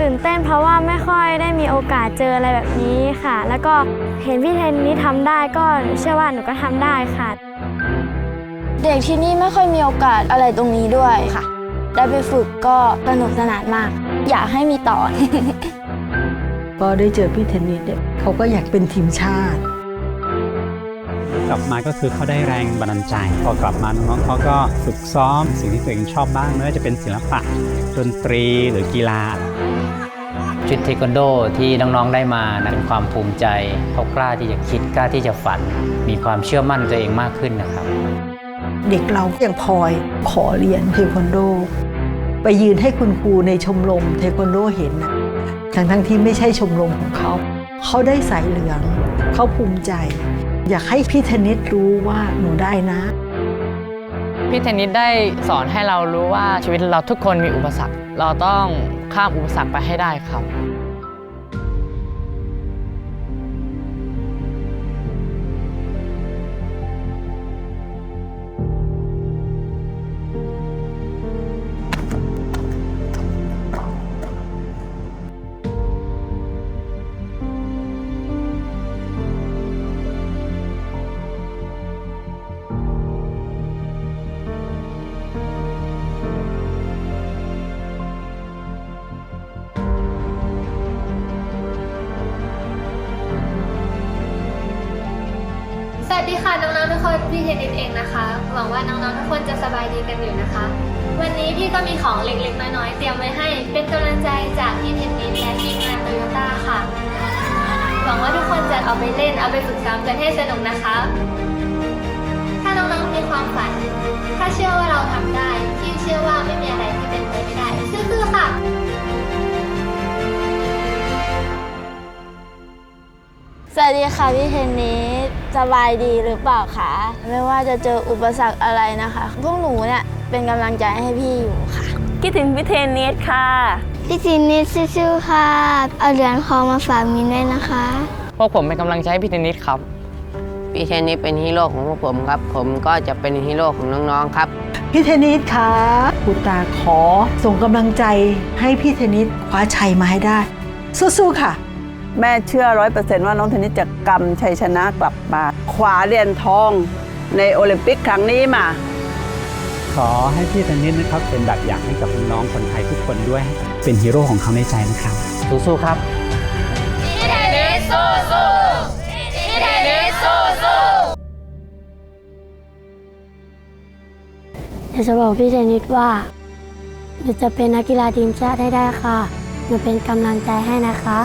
ตื่นเต้นเพราะว่าไม่ค่อยได้มีโอกาสเจออะไรแบบนี้ค่ะ แล้วก็เห็นพี่เทนนี้ทำได้ก็เชื่อว่าหนูก็ทำได้ค่ะ เด็กที่นี่ไม่ค่อยมีโอกาสอะไรตรงนี้ด้วยค่ะ ได้ไปฝึกก็สนุกสนานมาก อยากให้มีต่อ ก็ได้เจอพี่เทนนิสเนี่ยเขาก็อยากเป็นทีมชาติ กลับมาก็คือเขาได้แรงบันดาลใจพอกลับมาน้องๆเขาก็ฝึกซ้อมสิ่งที่ตัวเองชอบบ้างไม่ว่าจะเป็นศิลปะดนตรีหรือกีฬาชุดเทควันโดที่น้องๆได้มานะเป็นความภูมิใจเขากล้าที่จะคิดกล้าที่จะฝัน มีความเชื่อมั่นตัวเองมากขึ้นนะครับ เด็กเราอย่างพลอยขอเรียนเทควันโด ไปยืนให้คุณครูในชมรมเทควันโดเห็นนะทั้งทั้งๆที่ไม่ใช่ชมรมของเขา เขาได้สายเหลือง เขาภูมิใจ อยากให้พี่เทนนิสรู้ว่าหนูได้นะ พี่เทนนิสได้สอนให้เรารู้ว่าชีวิตเราทุกคนมีอุปสรรค เราต้องข้ามอุปสรรคไปให้ได้ครับ ดีค่ะน้องๆทุกคนพี่เทนนิสเองนะคะหวังว่าน้องๆทุกคนจะสบายดีกันอยู่นะคะ วันนี้พี่ก็มีของเล็กๆน้อยๆเตรียมไว้ให้ เป็นกำลังใจจากพี่เทนนิสและทีมงานโตโยต้าค่ะหวังว่าทุกคนจะเอาไปเล่นเอาไปฝึกซ้อมกันให้สนุกนะคะ ถ้าน้องๆมีความฝัน ถ้าเชื่อว่าเราทำได้ สวัสดีค่ะพี่เทนนิสสบายดีหรือเปล่าคะไม่ว่าจะเจออุปสรรคอะไรนะคะ พวกหนูเนี่ยเป็นกำลังใจให้พี่อยู่ค่ะคิดถึงพี่เทนนิสค่ะ พี่เทนนิสสู้ๆค่ะ เอาเหรียญทองมาฝากมินด้วยนะคะ พวกผมเป็นกำลังใจให้พี่เทนนิสครับ พี่เทนนิสเป็นฮีโร่ของพวกผมครับ ผมก็จะเป็นฮีโร่ของน้องๆครับ พี่เทนนิสคะครูตาขอส่งกำลังใจให้พี่เทนนิสคว้าชัยมาให้ได้ สู้ๆค่ะ แม่เชื่อร้อยเปอร์เซนต์ว่าน้องเทนนิสจะกำชัยชนะกลับมาคว้าเหรียญทองในโอลิมปิกครั้งนี้มา ขอให้พี่เทนนิสนะครับเป็นแบบอย่างให้กับน้องๆคนไทยทุกคนด้วย เป็นฮีโร่ของเขาในใจนะครับ สู้ๆครับอยากจะบอกพี่เทนนิสว่าหนูจะเป็นนักกีฬาทีมชาติให้ได้ค่ะหนูเป็นกำลังใจให้นะคะ